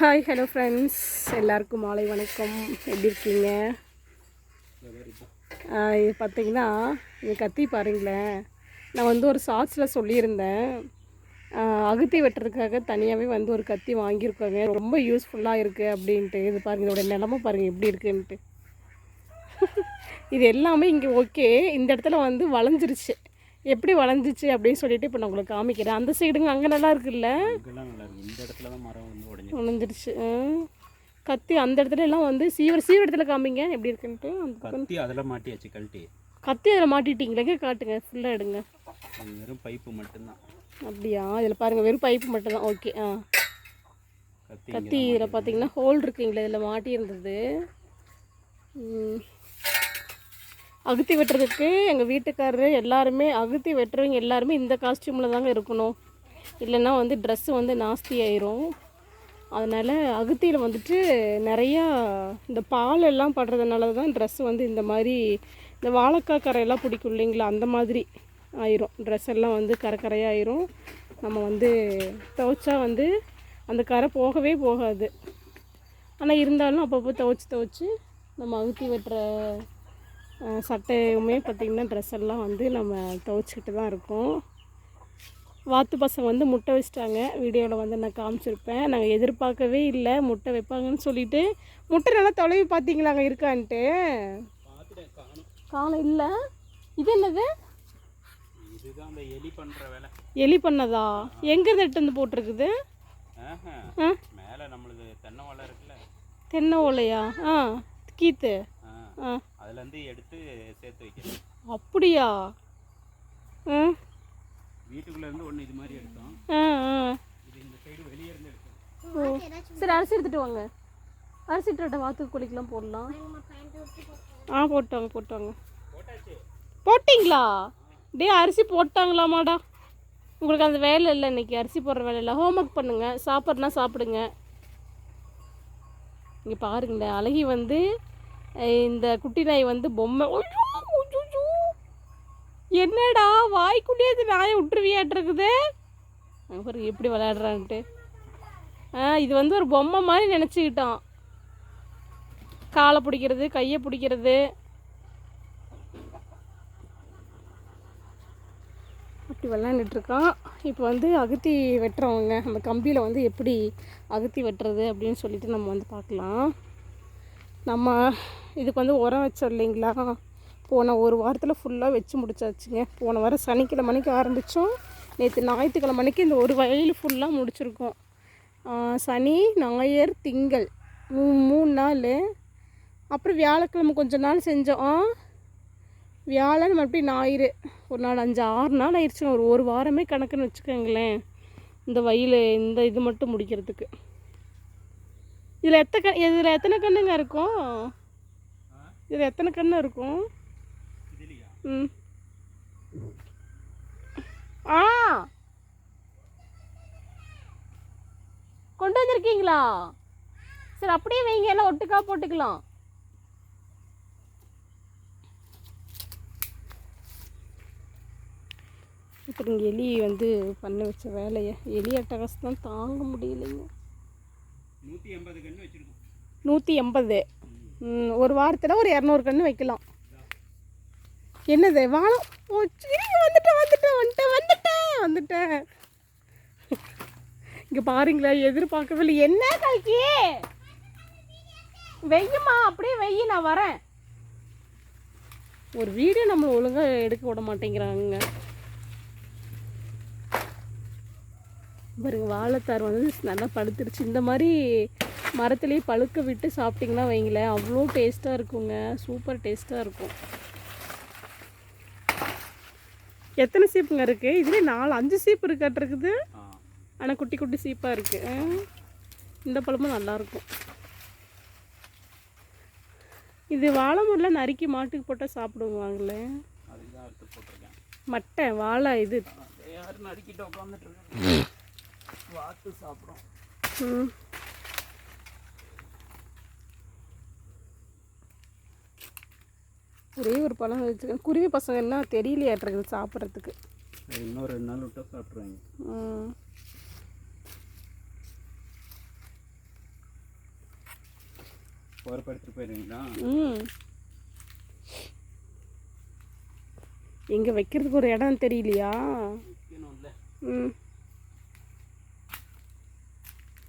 Hi hello friends எல்லாருக்கும் மாலை வணக்கம். எப்படி இருக்கீங்க? இது பார்த்தீங்கன்னா இது கத்தி பாருங்களேன். நான் வந்து ஒரு ஷார்ட்ஸில் சொல்லியிருந்தேன். அகத்தி வெட்டுறதுக்காக தனியாகவே வந்து ஒரு கத்தி வாங்கியிருக்கோங்க. ரொம்ப யூஸ்ஃபுல்லாக இருக்குது அப்படின்ட்டு. இது பாருங்கள் இதோட நிலமை பாருங்கள் எப்படி இருக்குன்ட்டு. இது எல்லாமே இங்கே ஓகே இந்த இடத்துல வந்து வளைஞ்சிருச்சு. எப்படி வளைஞ்சிச்சு அப்படின்னு சொல்லிட்டு இப்போ நான் உங்களுக்கு காமிக்கிறேன். அந்த சைடுங்க அங்கே நல்லா இருக்குல்ல? உணர்ந்துருச்சு கத்தி அந்த இடத்துல எல்லாம் வந்து சீவர் சீவர் இடத்துல காமிங்க. எப்படி இருக்குன்ட்டு அந்த கத்தி அதில் மாட்டியாச்சு கழட்டி. கத்தி அதில் மாட்டிட்டீங்களே? காட்டுங்க. ஃபுல்லாக எடுங்க. வெறும் பைப்பு மட்டும்தான். அப்படியா? இதில் பாருங்கள் வெறும் பைப்பு மட்டும் தான் ஓகே ஆ. கத்தி கத்தி இதில் பார்த்தீங்கன்னா ஹோல் இருக்குங்களே இதில் மாட்டியிருந்தது. ம். அகுத்தி வெட்டுறதுக்கு எங்கள் வீட்டுக்காரரு எல்லாருமே அகுத்தி வெட்டுறவங்க எல்லாருமே இந்த காஸ்டியூமில் தாங்க இருக்கணும். இல்லைன்னா வந்து ட்ரெஸ்ஸு வந்து நாஸ்தி ஆயிரும். அதனால் அகுத்தியில் வந்துட்டு நிறையா இந்த பால் எல்லாம் படுறதுனால தான் ட்ரெஸ்ஸு வந்து இந்த மாதிரி இந்த வாழைக்காய் கரையெல்லாம் பிடிக்கும் இல்லைங்களா? அந்த மாதிரி ஆயிரும். ட்ரெஸ் எல்லாம் வந்து கரை ஆயிரும். நம்ம வந்து துவைச்சா வந்து அந்த கரை போகவே போகாது. ஆனால் இருந்தாலும் அப்பப்போ துவைச்சி துவைச்சி நம்ம அகுத்தி வெட்டுற சட்டையுமே பார்த்திங்கன்னா ட்ரெஸ் எல்லாம் வந்து நம்ம துவைச்சிக்கிட்டு தான் இருக்கோம். வாத்து பசங்க வந்து முட்டை வச்சிட்டாங்க. வீடியோவில் வந்து நான் காமிச்சிருப்பேன். நாங்கள் எதிர்பார்க்கவே இல்லை. முட்டை வைப்பாங்கன்னு சொல்லிட்டு முட்டை நல்லா தொலைவி பார்த்தீங்களா? அங்கே இருக்கான்ட்டு. காணோம் இல்லை. இது என்னது? எலி பண்ணுற வேலை. எலி பண்ணதா? எங்கேருந்து எடுத்து வந்து போட்டிருக்குது? தென்னை ஓலையா? ஆ. கீத்து. ஆ. அதுலேருந்து எடுத்து சேர்த்து வைக்கிறேன். அப்படியா? வீட்டுக்குள்ளே இருந்து ஒன்று இது மாதிரி எடுத்தோம். ஆ ஆ. இது இந்த சைடு வெளியே இருந்து எடுத்தோம். ஓ. சரி அரிசி எடுத்துட்டு வாங்க. அரிசி எடுத்துட்டு வாத்து கோழிக்கெலாம் போடலாம். ஆ போட்டாங்க போட்டாங்க. போட்டிங்களா? டே அரிசி போட்டாங்களாமாடா. உங்களுக்கு அந்த வேலை இல்லை இன்னைக்கு. அரிசி போடுற வேலை இல்லை. ஹோம்ஒர்க் பண்ணுங்க. சாப்பிட்றனா சாப்பிடுங்க. இங்கே பாருங்களேன் அழகி வந்து இந்த குட்டி நாய் வந்து பொம்மை. என்னடா வாய்க்குள்ளேயே இது நாயை விட்டுருவியாட்டிருக்குது. அப்புறம் எப்படி விளையாடுறான்ட்டு. ஆ இது வந்து ஒரு பொம்மை மாதிரி நினச்சிக்கிட்டான். காலை பிடிக்கிறது கையை பிடிக்கிறது. அப்படி விளாண்டுட்டு இருக்கான் இப்போ வந்து அகத்தி வெட்டுறவங்க அந்த கம்பியில் வந்து எப்படி அகத்தி வெட்டுறது அப்படின்னு சொல்லிட்டு நம்ம வந்து பார்க்கலாம். நம்ம இதுக்கு வந்து உரம் வச்சோம் இல்லைங்களா? போன ஒரு வாரத்தில் ஃபுல்லாக வச்சு முடிச்சாச்சுங்க. போன வாரம் சனிக்கிழமை மணிக்கு ஆரம்பித்தோம் நேற்று ஞாயிற்றுக்கிழமை மணிக்கு இந்த ஒரு வயல் ஃபுல்லாக முடிச்சிருக்கோம். சனி ஞாயிறு திங்கள். மூ மூணு நாள். அப்புறம் வியாழக்கிழமை கொஞ்ச நாள் செஞ்சோம். வியாழன் மறுபடியும் ஞாயிறு? ஒரு நாள் அஞ்சு ஆறு நாள் ஆயிடுச்சுங்க ஒரு ஒரு வாரமே கணக்குன்னு வச்சுக்கோங்களேன். இந்த வயல் இந்த இது மட்டும் முடிக்கிறதுக்கு. இதில் எத்தனை கண் இதில் எத்தனை கண்ணுங்க இருக்கும்? இதில் எத்தனை கண்ணு இருக்கும்? ம். ஆ! கொண்டு வந்திருக்கீங்களா? சரி அப்படியே வைங்க. எல்லாம் ஒட்டுக்கா போட்டுக்கலாம். இப்போ இங்கே எலி வந்து பண்ண வச்ச வேலையை. எலி அட்டகாசம் தான் தாங்க முடியலைங்க. நூற்றி எண்பது கன்று வச்சுருக்கோம். நூற்றி எண்பது. ஒரு வாரத்தில் ஒரு இரநூறு கன்று வைக்கலாம். என்னது வாழம் ஓ சரி வந்துட்டேன் வந்துட்டேன் வந்துட்டேன் வந்துட்டேன் வந்துட்டேன். இங்கே பாருங்களேன் எதிர்பார்க்கவே இல்லை. என்ன கல்கி? வெய்யுமா? அப்படியே வெய்யி நான் வரேன். ஒரு வீடியோ நம்ம ஒழுங்காக எடுக்க விட மாட்டேங்கிறாங்க. பாருங்க வாழைத்தார் வந்து நல்லா பழுத்துருச்சு. இந்த மாதிரி மரத்துலேயே பழுக்க விட்டு சாப்பிட்டிங்கன்னா வைங்களேன் அவ்வளோ டேஸ்ட்டாக இருக்குங்க. சூப்பர் டேஸ்ட்டாக இருக்கும். எத்தனை சீப்புங்க இருக்குது இதுலேயே நாலு அஞ்சு சீப்பு இருக்காட்டிருக்குது ஆனால் குட்டி குட்டி சீப்பாக இருக்குது இந்த பழமும் நல்லாயிருக்கும் இது வாழை முறையில் நறுக்கி மாட்டுக்கு போட்டால் சாப்பிடுவாங்களே? மட்டை வாழை இது. நறுக்கிட்டு உட்காந்துட்டு வாத்து சாப்பிடும். ம். ஒரே ஒரு பழம் வச்சுருக்கேன் குருவி பசங்க என்ன தெரியலையாட்டிருக்குது சாப்பிட்றதுக்கு. இன்னும் ரெண்டு நாள் விட்டா சாப்பிட்ருவாங்க ம். போகிறப்ப எடுத்துகிட்டு போயிடுவீங்களா ம். எங்கே வைக்கிறதுக்கு ஒரு இடம் தெரியலையா? ம்.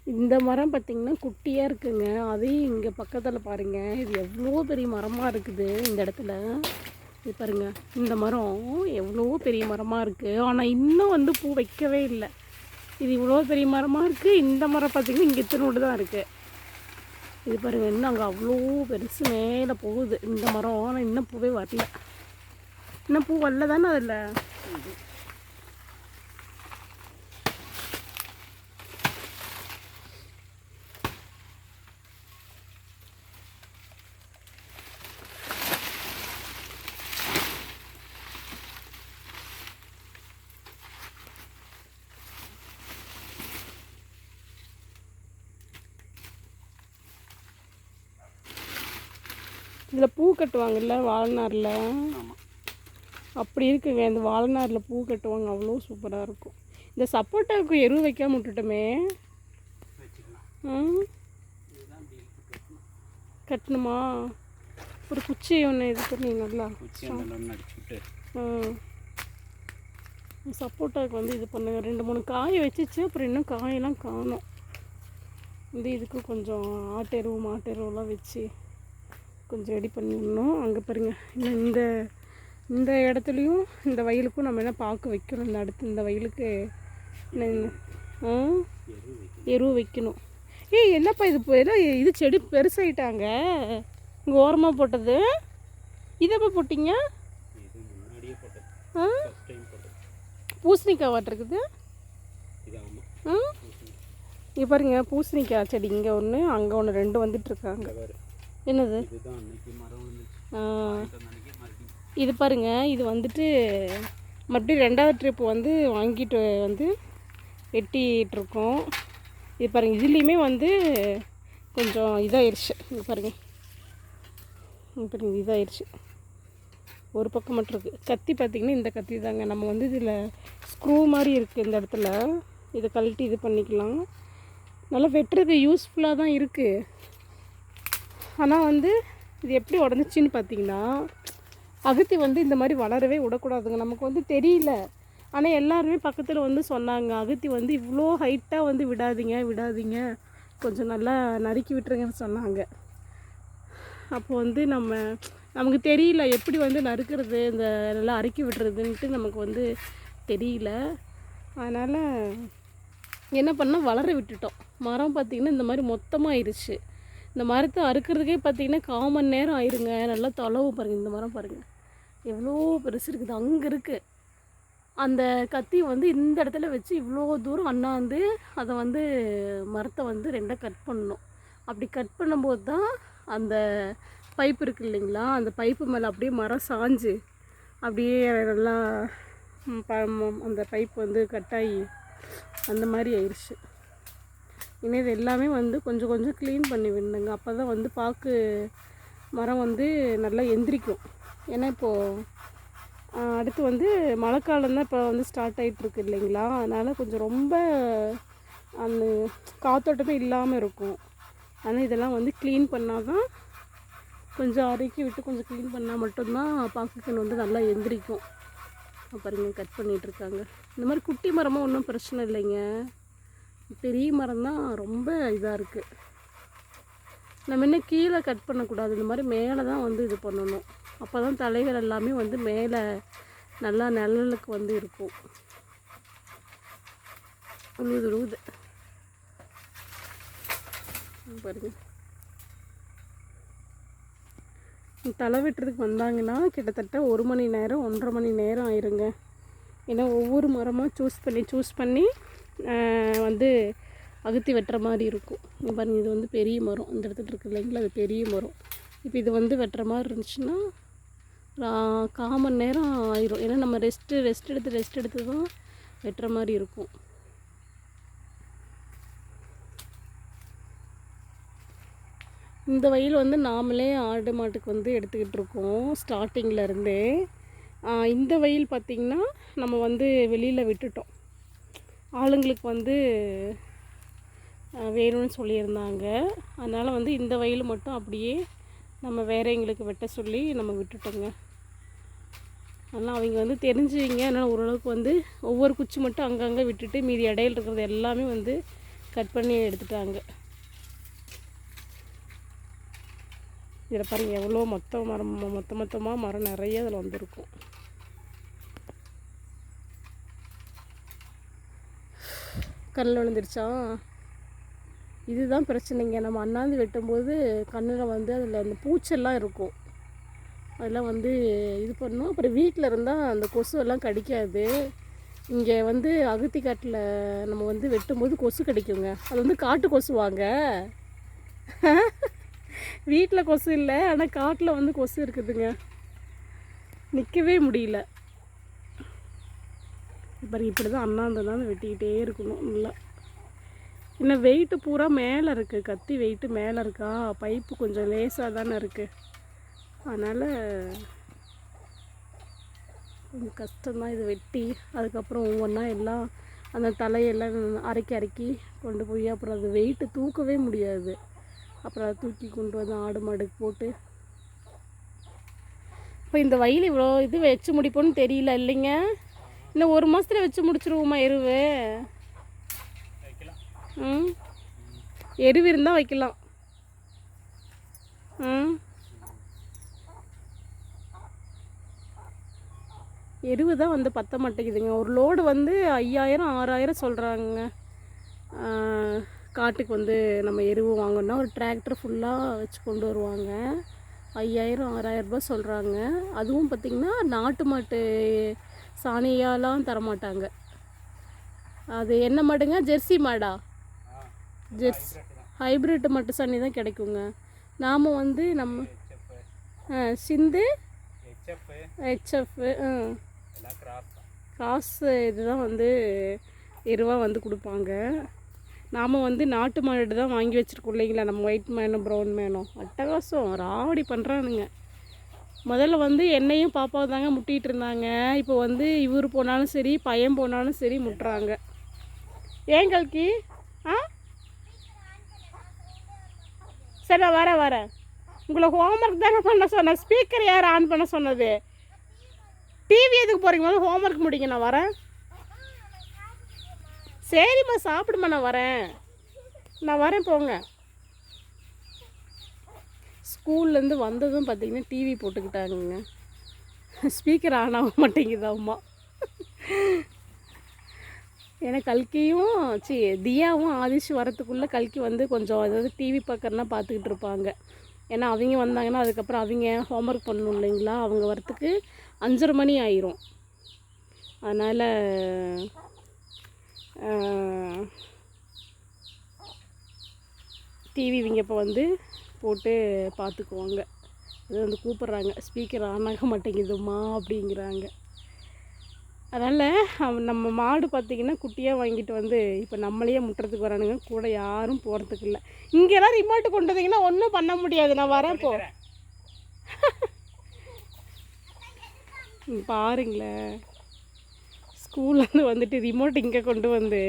இந்த மரம் பார்த்திங்கன்னா குட்டியாக இருக்குங்க. அதையும் இங்கே பக்கத்தில் பாருங்கள் இது எவ்வளோ பெரிய மரமாக இருக்குது இந்த இடத்துல. இது பாருங்க. இந்த மரம் எவ்வளோ பெரிய மரமாக இருக்குது ஆனால் இன்னும் வந்து பூ வைக்கவே இல்லை. இது இவ்வளோ பெரிய மரமாக இருக்குது இந்த மரம் பார்த்திங்கன்னா இங்கே இத்தனோடு தான் இருக்குது இது பாருங்க இன்னும் அங்கே அவ்வளோ பெருசு மேலே போகுது. இந்த மரம் ஆனால் இன்னும் பூவே வரல. இன்னும் பூ வரல தானே அதில்? இதில் பூ கட்டுவாங்கல்ல வாழ்நாரில் அப்படி இருக்குங்க. இந்த வாழ்நாரில் பூ கட்டுவாங்க. அவ்வளோ சூப்பராக இருக்கும். இந்த சப்போட்டாவுக்கு எரு வைக்காம விட்டுட்டோமே. கட்டணும்? ஒரு குச்சி ஒன்று இது பண்ணி நல்லா சப்போட்டாவுக்கு வந்து இது பண்ணுங்க. ரெண்டு மூணு காய வச்சுச்சு. அப்புறம் இன்னும் காயெல்லாம் காணும். இந்த இதுக்கு கொஞ்சம் ஆட்டெருவு மாட்டெருவெல்லாம் வச்சு கொஞ்சம் ரெடி பண்ணிடணும் அங்கே பாருங்க. இன்னும் இந்த இந்த இடத்துலையும் இந்த வயலுக்கும் நம்ம என்ன பார்க்க வைக்கணும்? இந்த அடுத்து இந்த வயலுக்கு என்ன ஆ? எரு வைக்கணும். ஏய் என்னப்பா இது ஏதோ இது செடி பெருசாயிட்டாங்க. இங்கே ஓரமாக போட்டது. இதப்போ போட்டிங்க போட்டீங்க? ஆ? பூசணிக்காய் வாட்டிருக்குது இது ஆ? இங்கே பாருங்க பூசணிக்காய் செடி இங்கே ஒன்று அங்கே ஒன்று ரெண்டு வந்துட்டுருக்காங்க என்னது? இது பாருங்க இது வந்துட்டு மறுபடியும் ரெண்டாவது ட்ரிப் வந்து வாங்கிட்டு வந்து வெட்டிட்டு இருக்கோம். இது பாருங்க இதுலேயுமே வந்து கொஞ்சம் இதாயிருச்சு. இங்கே பாருங்க. இங்க பாருங்க இதாயிருச்சு. ஒரு பக்கம் மட்டும் இருக்குது கத்தி பார்த்திங்கன்னா இந்த கத்தி தாங்க. நம்ம வந்து இதில் ஸ்க்ரூ மாதிரி இருக்குது இந்த இடத்துல. இதை கழட்டி இது பண்ணிக்கலாம். நல்லா வெட்டுறதுக்கு யூஸ்ஃபுல்லாக தான் இருக்குது ஆனால் வந்து இது எப்படி உடஞ்சிச்சின்னு பார்த்தீங்கன்னா அகத்தி வந்து இந்த மாதிரி வளரவே விடக்கூடாதுங்க. நமக்கு வந்து தெரியல. ஆனால் எல்லாருமே பக்கத்தில் வந்து சொன்னாங்க அகத்தி வந்து இவ்வளோ ஹைட்டாக வந்து விடாதீங்க விடாதீங்க. கொஞ்சம் நல்லா நறுக்கி விட்டுருங்கன்னு சொன்னாங்க. அப்போ வந்து நம்ம நமக்கு தெரியல எப்படி வந்து நறுக்கிறது இந்த நல்லா அறுக்கி விடுறதுன்ட்டு நமக்கு வந்து தெரியல. அதனால் என்ன பண்ணால் வளர விட்டுட்டோம். மரம் பார்த்திங்கன்னா இந்த மாதிரி மொத்தமாக ஆயிடுச்சு இந்த மரத்தை அறுக்கிறதுக்கே பார்த்தீங்கன்னா கால் மணி நேரம் ஆயிருங்க. நல்லா தொலைவு பாருங்கள் இந்த மரம் பாருங்கள் எவ்வளோ பெருசு இருக்குது அங்கே இருக்குது அந்த கத்தி வந்து இந்த இடத்துல வச்சு இவ்வளோ தூரம் அண்ணாந்து அதை வந்து மரத்தை வந்து ரெண்டாக கட் பண்ணணும். அப்படி கட் பண்ணும்போது தான் அந்த பைப் இருக்கு இல்லைங்களா? அந்த பைப்பு மேலே அப்படியே மரம் சாஞ்சு அப்படியே நல்லா அந்த பைப் வந்து கட்டாகி அந்த மாதிரி ஆயிடுச்சு இனி இது எல்லாமே வந்து கொஞ்சம் கொஞ்சம் க்ளீன் பண்ணி விடணுங்க. அப்போ தான் வந்து பாக்கு மரம் வந்து நல்லா எந்திரிக்கும். ஏன்னா இப்போது அடுத்து வந்து மழைக்காலம் தான் இப்போ வந்து ஸ்டார்ட் ஆகிட்டுருக்கு இல்லைங்களா? அதனால் கொஞ்சம் ரொம்ப அந்த காத்தோட்டமே இல்லாமல் இருக்கும். ஆனால் இதெல்லாம் வந்து க்ளீன் பண்ணால் தான் கொஞ்சம் அரைக்கி விட்டு கொஞ்சம் க்ளீன் பண்ணால் மட்டும்தான் பாக்குக்கன் வந்து நல்லா எந்திரிக்கும். அப்ப பாருங்க கட் பண்ணிகிட்ருக்காங்க இந்த மாதிரி குட்டி மரமாக ஒன்றும் பிரச்சனை இல்லைங்க. பெரிய மரம் தான் ரொம்ப இதாக இருக்குது நம்ம இன்னும் கீழே கட் பண்ணக்கூடாது. இந்த மாதிரி மேலே தான் வந்து இது பண்ணணும். அப்போ தான் தலைகள் எல்லாமே வந்து மேலே நல்லா நிழலுக்கு வந்து இருக்கும். உழுது உழுவுது பாருங்க. தலை வெட்டுறதுக்கு வந்தாங்கன்னா கிட்டத்தட்ட ஒரு மணி நேரம் ஒன்றரை மணி நேரம் ஆயிருங்க. ஏன்னா ஒவ்வொரு மரமாக சூஸ் பண்ணி சூஸ் பண்ணி வந்து அகுத்தி வெட்டுற மாதிரி இருக்கும். பாருங்க இது வந்து பெரிய மரம். இந்த இடத்துல இருக்கு இல்லைங்களா அது பெரிய மரம். இப்போ இது வந்து வெட்டுற மாதிரி இருந்துச்சுன்னா காமன் கால் மணி நேரம் ஆயிரும். ஏன்னா நம்ம ரெஸ்ட்டு ரெஸ்ட் எடுத்து ரெஸ்ட் எடுத்து தான் வெட்டுற மாதிரி இருக்கும். இந்த வயல் வந்து நாமளே ஆடு மாட்டுக்கு வந்து எடுத்துக்கிட்டு இருக்கோம் ஸ்டார்டிங்கில் இருந்தே. இந்த வயல் பார்த்திங்கன்னா நம்ம வந்து வெளியில் விட்டுட்டோம். ஆளுங்களுக்கு வந்து வேணும்னு சொல்லியிருந்தாங்க. அதனால் வந்து இந்த வயல் மட்டும் அப்படியே நம்ம வேற எங்களுக்கு வெட்ட சொல்லி நம்ம விட்டுட்டோங்க. அதனால் அவங்க வந்து தெரிஞ்சுவீங்க. அதனால் ஓரளவுக்கு வந்து ஒவ்வொரு குச்சி மட்டும் அங்கங்கே விட்டுட்டு மீதி இடையில இருக்கிறது எல்லாமே வந்து கட் பண்ணி எடுத்துட்டாங்க. இதில் பாருங்கள் எவ்வளோ மொத்த மரம் மொத்த மொத்தமாக மரம் நிறைய அதில் வந்திருக்கும். கண்ணில் விழுந்துருச்சான் இதுதான் பிரச்சனைங்க. நம்ம அண்ணாந்து வெட்டும்போது கண்ணில் வந்து அதில் அந்த பூச்செல்லாம் இருக்கும். அதெல்லாம் வந்து இது பண்ணோம். அப்புறம் வீட்டில் இருந்தால் அந்த கொசு எல்லாம் கடிக்காது. இங்கே வந்து அகத்தி காட்டில் நம்ம வந்து வெட்டும்போது கொசு கடிக்குங்க. அது வந்து காட்டு கொசு வாங்க வீட்டில் கொசு இல்லை ஆனால் காட்டில் வந்து கொசு இருக்குதுங்க. நிற்கவே முடியல. இப்போ இப்படி தான் அண்ணாந்து தான் வெட்டிக்கிட்டே இருக்கணும் நல்லா. இன்னும் வெயிட்டு பூரா மேலே இருக்குது கத்தி வெயிட்டு மேலே இருக்கா? பைப்பு கொஞ்சம் லேசாக தானே இருக்குது அதனால் கொஞ்சம் கஷ்டம்தான் இது வெட்டி. அதுக்கப்புறம் ஒவ்வொன்றா எல்லாம் அந்த தலையெல்லாம் அரைக்கி அரைக்கி கொண்டு போய் அப்புறம் அது வெயிட்டு தூக்கவே முடியாது. அப்புறம் அதை தூக்கி கொண்டு வந்து ஆடு மாடுக்கு போட்டு. இப்போ இந்த வயல் இவ்வளோ இது வச்சு முடிப்போன்னு தெரியல இல்லைங்க? இன்னும் ஒரு மாதத்தில் வச்சு முடிச்சிருவோமா எருவு? ம். எருவு இருந்தால் வைக்கலாம். ம். எருவு தான் வந்து பத்த மாட்டேங்குதுங்க. ஒரு லோடு வந்து ஐயாயிரம் ஆறாயிரம் சொல்கிறாங்க காட்டுக்கு வந்து நம்ம எருவு வாங்கணும்னா ஒரு டிராக்டர் ஃபுல்லாக வச்சு கொண்டு வருவாங்க. ஐயாயிரம் ஆறாயிரம் ரூபாய் சொல்கிறாங்க அதுவும் பார்த்திங்கன்னா நாட்டு மாட்டு சாணியாலாம் தரமாட்டாங்க. அது என்ன மாடுங்க? ஜெர்சி மாடா? ஜெர்ஸ் ஹைப்ரிட் மாட்டு சாணி தான் கிடைக்குங்க. நாம் வந்து நம்ம சிந்து ஹெச்எஃப் கிராஸ் இதுதான் வந்து எருவாக வந்து கொடுப்பாங்க. நாம் வந்து நாட்டு மாடு தான் வாங்கி வச்சுருக்கோம் இல்லைங்களா? நம்ம ஒயிட் மேனும் ப்ரௌன் மேனும் அட்டகாசம். ராவடி பண்ணுறானுங்க முதல்ல வந்து என்னையும் பாப்பாவை தாங்க முட்டிகிட்டு இருந்தாங்க. இப்போ வந்து இவர் போனாலும் சரி பையன் போனாலும் சரி முட்டுறாங்க. ஏன் கல்கி? ஆ? சரி நான் வரேன் வரேன். உங்களை ஹோம்ஒர்க் தானே பண்ண சொன்னேன். ஸ்பீக்கர் யார் ஆன் பண்ண சொன்னது? டிவி எதுக்கு போகிறீங்க முதல்ல ஹோம்ஒர்க் முடிங்க நான் வரேன். சரிம்மா சாப்பிடுமா நான் வரேன். நான் வரேன் போங்க. ஸ்கூல்லேருந்து வந்ததும் பார்த்தீங்கன்னா டிவி போட்டுக்கிட்டாங்கங்க. ஸ்பீக்கர் ஆன் ஆக மாட்டேங்குது அம்மா. ஏன்னா கல்கியும் சி தியாவும் ஆதிஷ் வரத்துக்குள்ளே கல்கி வந்து கொஞ்சம் அதாவது டிவி பார்க்கறனா பார்த்துக்கிட்டு இருப்பாங்க. ஏன்னா அவங்க வந்தாங்கன்னா அதுக்கப்புறம் அவங்க ஹோம்ஒர்க் பண்ணணும் இல்லைங்களா? அவங்க வரத்துக்கு அஞ்சரை மணி ஆயிரும். அதனால் டிவி இவங்க இப்போ வந்து போட்டு பார்த்துக்குவாங்க. அது வந்து கூப்பிட்றாங்க. ஸ்பீக்கர் ஆன் ஆக மாட்டேங்குதும்மா அப்படிங்கிறாங்க. அதனால் அவன் நம்ம மாடு பார்த்திங்கன்னா குட்டியாக வாங்கிட்டு வந்து இப்போ நம்மளையே முட்டுறதுக்கு வரானுங்க. கூட யாரும் போகிறதுக்கு இல்லை. இங்கெல்லாம் ரிமோட்டு கொண்டு வந்தீங்கன்னா ஒன்றும் பண்ண முடியாது. நான் வரேன் போ. பாருங்களேன். ஸ்கூல்லேருந்து வந்துட்டு ரிமோட் இங்கே கொண்டு வந்து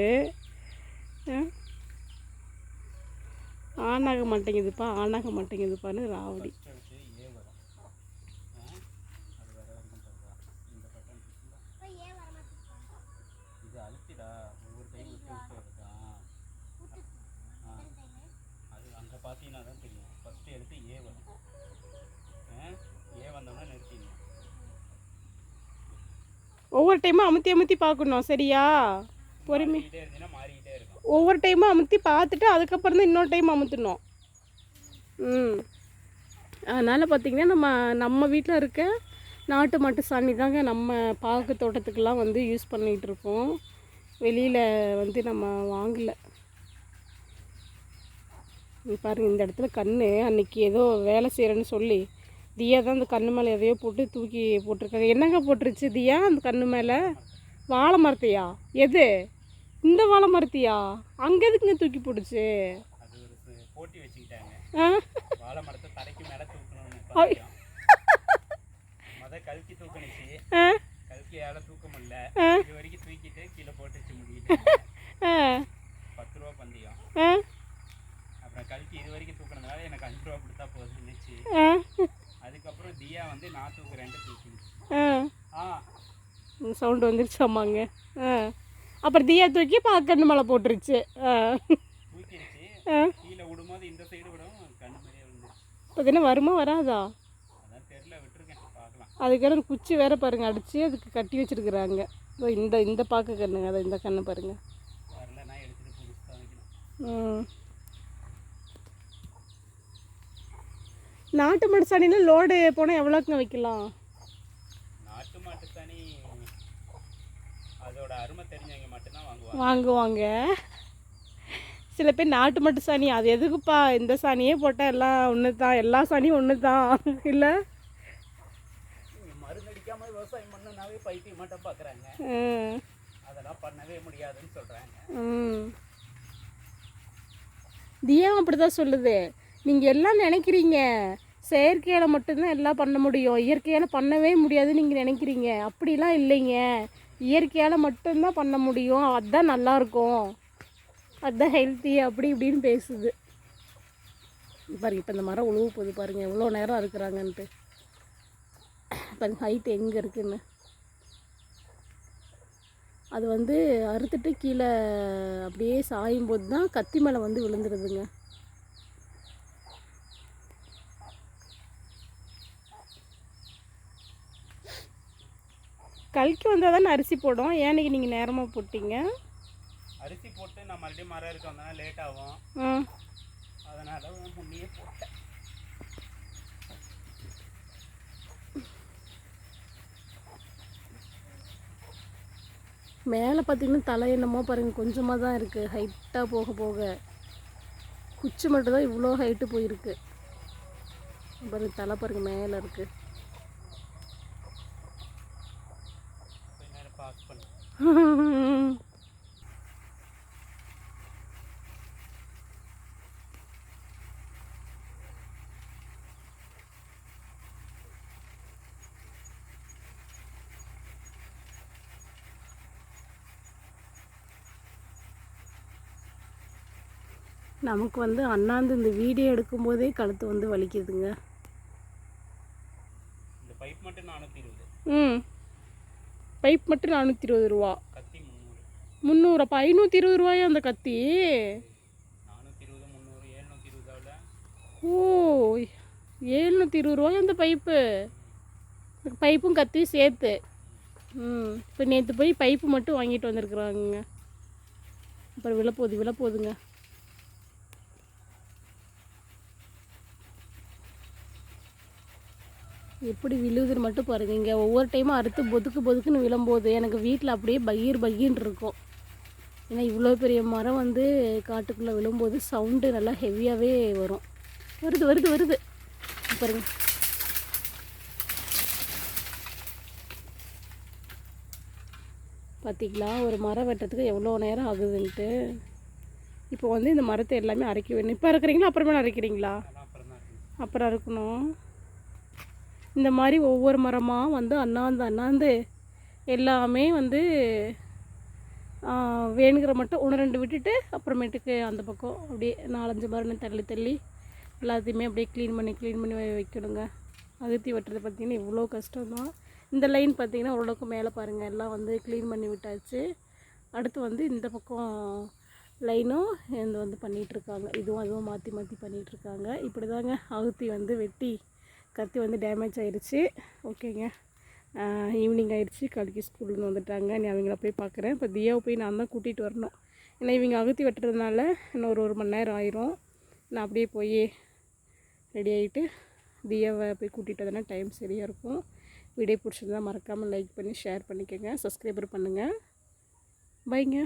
ஆன் ஆக மாட்டேங்குதுப்பா ஆன் ஆக மாட்டேங்குதுப்பான்னு ராவடி. பார்த்தீங்கன்னா தான் தெரியும் ஃபஸ்ட்டு எடுத்து ஏ வரும் ஏ வந்தோம்னா ஒவ்வொரு டைமும் அமுத்தி அமுத்தி பார்க்கணும் சரியா? பொறுமை ஒவ்வொரு டைமும் அமுத்தி பார்த்துட்டு அதுக்கப்புறம் தான் இன்னொரு டைம் அமுத்தணும். ம். அதனால் பார்த்திங்கன்னா நம்ம நம்ம வீட்டில் இருக்க நாட்டு மாட்டு சாணி தாங்க நம்ம பாக்கு தோட்டத்துக்கெல்லாம் வந்து யூஸ் பண்ணிகிட்ருக்கோம் வெளியில் வந்து நம்ம வாங்கலை. பாருங்கள் பாருங்க இந்த இடத்துல கண் அன்னைக்கு ஏதோ வேலை செய்கிறேன்னு சொல்லி தியா தான் அந்த கண்ணு மேலே எதையோ போட்டு தூக்கி போட்டிருக்காங்க. என்னங்க போட்டுருச்சு தியா அந்த கண்ணு மேலே? வாழை மரத்தையா? எது? இந்த வாழை மரத்தையா? அங்கே எதுக்குங்க தூக்கி போட்டுச்சு? அது ஒரு சு- போட்டி வச்சுக்கிட்டாங்க. வாழை மரத்தை தலைக்கு மேலே தூக்கணும்னு. முத கல்கி தூக்கணுச்சு ஆ. கல்கியால தூக்க முடியல. இது வரைக்கும் தூக்கிட்டு கீழே போட்டுச்சு முடியிட்டு ஆ. பத்து ரூபா பந்தயம். ஆ. இன்ட்ரோ அப்படித்தான் போகுது நினைச்சு. ஆ. அதுக்கப்புறம் தியா வந்து நான் தூக்குறேன்ட்டு தூக்கிடுச்சு ஆ. ஆ. சவுண்டு வந்துருச்சாமாங்க. ஆ. அப்புறம் தீயா தூக்கி பார்க்கண்ணு மழை போட்டுருச்சு. ஆ. ஆ. இப்போ வருமா வராதா? அதுக்கான ஒரு குச்சி வேற பாருங்க அடிச்சு அதுக்கு கட்டி வச்சிருக்கிறாங்க. இந்த இந்த பார்க்க கண்ணுங்க அதை இந்த கண்ணு பாருங்க. நாட்டு மாட்டு சாணியில் லோடு போனால் எவ்வளோக்குங்க வைக்கலாம் நாட்டு மாட்டு தனி அதோட அருமை தெரிஞ்சவங்க மட்டும்தான் வாங்குவாங்க. சில பேர் நாட்டு மாட்டு சாணி அது எதுக்குப்பா? இந்த சாணியே போட்டால் எல்லாம் ஒன்று தான் எல்லா சாணியும் ஒன்று தான் இல்லை? இங்க மருந்து அடிக்காம விவசாயம் பண்ணுனாவே பைத்தியம் மட்டும் பார்க்குறாங்க ம். அதெல்லாம் பண்ணவே முடியாதுன்னு சொல்கிறாங்க ம். தியாவும் அப்படி தான் சொல்லுது. நீங்கள் எல்லாம் நினைக்கிறீங்க. செயற்கையால் மட்டும்தான் எல்லாம் பண்ண முடியும். இயற்கையால் பண்ணவே முடியாதுன்னு நீங்கள் நினைக்கிறீங்க. அப்படிலாம் இல்லைங்க. இயற்கையால் மட்டும்தான் பண்ண முடியும். அதுதான் நல்லாயிருக்கும். அதுதான் ஹெல்த்தி அப்படி இப்படின்னு பேசுது. பாருங்க இப்போ இந்த மரம் உழுவு போகுது பாருங்கள் எவ்வளோ நேரம் இருக்கிறாங்கன்ட்டு பாருங்க ஹைட் எங்கே இருக்குன்னு. அது வந்து அறுத்துட்டு கீழே அப்படியே சாயும் போது தான் கத்தி மேலே வந்து விழுந்துருதுங்க. கல்கி வந்தால் தானே அரிசி போடும் ஏன்னைக்கு நீங்கள் நேரமாக போட்டீங்க? அரிசி போட்டு நான் மறுபடியும் மரம் இருக்க வந்தேன்னா லேட் ஆகும். ஆ. அதனால முன்னையே போட்டேன். மேலே பார்த்தீங்கன்னா தலை என்னமோ பாருங்கள் கொஞ்சமாக தான் இருக்குது ஹைட்டாக போக போக. குச்சி மட்டும் தான் இவ்வளோ ஹைட்டு போயிருக்கு. பாருங்க தலை பாருங்க மேலே இருக்குது கொஞ்ச நேரம் பாஸ் பண்ணேன் நமக்கு வந்து அண்ணாந்து இந்த வீடியோ எடுக்கும்போதே கழுத்து வந்து வலிக்குதுங்க. இந்த பைப் மட்டும் நானூற்றி இருபது. ம். பைப் மட்டும் நானூற்றி இருபது ரூபா. கத்தி முந்நூறு. அப்போ ஐநூற்றி இருபது ரூபாயா அந்த கத்தி? ஓ ஏழ்நூற்றி இருபது ரூபாயா அந்த பைப்பு? பைப்பும் கத்தியும் சேர்த்து. ம் இப்போ நேற்று போய் பைப்பு மட்டும் வாங்கிட்டு வந்திருக்குறாங்க. அப்புறம் விழப்போகுது விழப்போகுதுங்க. எப்படி விழுதுன்னு மட்டும் பாருங்க. இங்கே ஒவ்வொரு டைமும் அறுத்து பொதுக்கு பொதுக்குன்னு விழும்போது எனக்கு வீட்டில் அப்படியே பகீர் பகீர்னு இருக்கும். ஏன்னா இவ்வளோ பெரிய மரம் வந்து காட்டுக்குள்ளே விழும்போது சவுண்டு நல்லா ஹெவியாகவே வரும். வருது வருது வருது. பாருங்க. பார்த்திங்களா ஒரு மரம் வெட்டுறதுக்கு எவ்வளோ நேரம் ஆகுதுன்ட்டு. இப்போ வந்து இந்த மரத்தை எல்லாமே அரைக்க வேணும். இப்போ அரைக்கிறீங்களா? அப்புறமே அரைக்கிறீங்களா? அப்புறம் தான் அப்புறம் அறுக்கணும் இந்த மாதிரி ஒவ்வொரு மரமாக வந்து அண்ணாந்து அண்ணாந்து எல்லாமே வந்து வேணுங்கிற மட்டும் ஒன்று ரெண்டு விட்டுட்டு அப்புறமேட்டுக்கு அந்த பக்கம் அப்படியே நாலஞ்சு மரம் தள்ளி தள்ளி எல்லாத்தையுமே அப்படியே க்ளீன் பண்ணி க்ளீன் பண்ணி வைக்கணுங்க. அகத்தி வெட்டுறது பார்த்திங்கன்னா இவ்வளோ கஷ்டம்தான். இந்த லைன் பார்த்திங்கன்னா ஓரளவுக்கு மேலே பாருங்கள் எல்லாம் வந்து க்ளீன் பண்ணி விட்டாச்சு. அடுத்து வந்து இந்த பக்கம் லைனும் இந்த வந்து பண்ணிகிட்ருக்காங்க இதுவும் அதுவும் மாற்றி மாற்றி பண்ணிகிட்ருக்காங்க இப்படி தாங்க அகத்தி வந்து வெட்டி கத்தி வந்து டேமேஜ் ஆயிடுச்சு ஓகேங்க ஈவினிங் ஆயிடுச்சு கல்கி ஸ்கூல்லேருந்து வந்துட்டாங்க. நீ அவங்கள போய் பார்க்குறேன் இப்போ தியாவை போய் நான் தான் கூட்டிகிட்டு வரணும். ஏன்னா இவங்க அகத்தி வெட்டுறதுனால இன்னும் ஒரு ஒரு மணி நேரம் ஆயிரும். நான் அப்படியே போய் ரெடி ஆகிட்டு தியாவை போய் கூட்டிகிட்டு வந்தேன்னா டைம் சரியாக இருக்கும். வீடியோ பிடிச்சிருந்தா மறக்காமல் லைக் பண்ணி ஷேர் பண்ணிக்கோங்க. சப்ஸ்கிரைபர் பண்ணுங்கள் பைங்க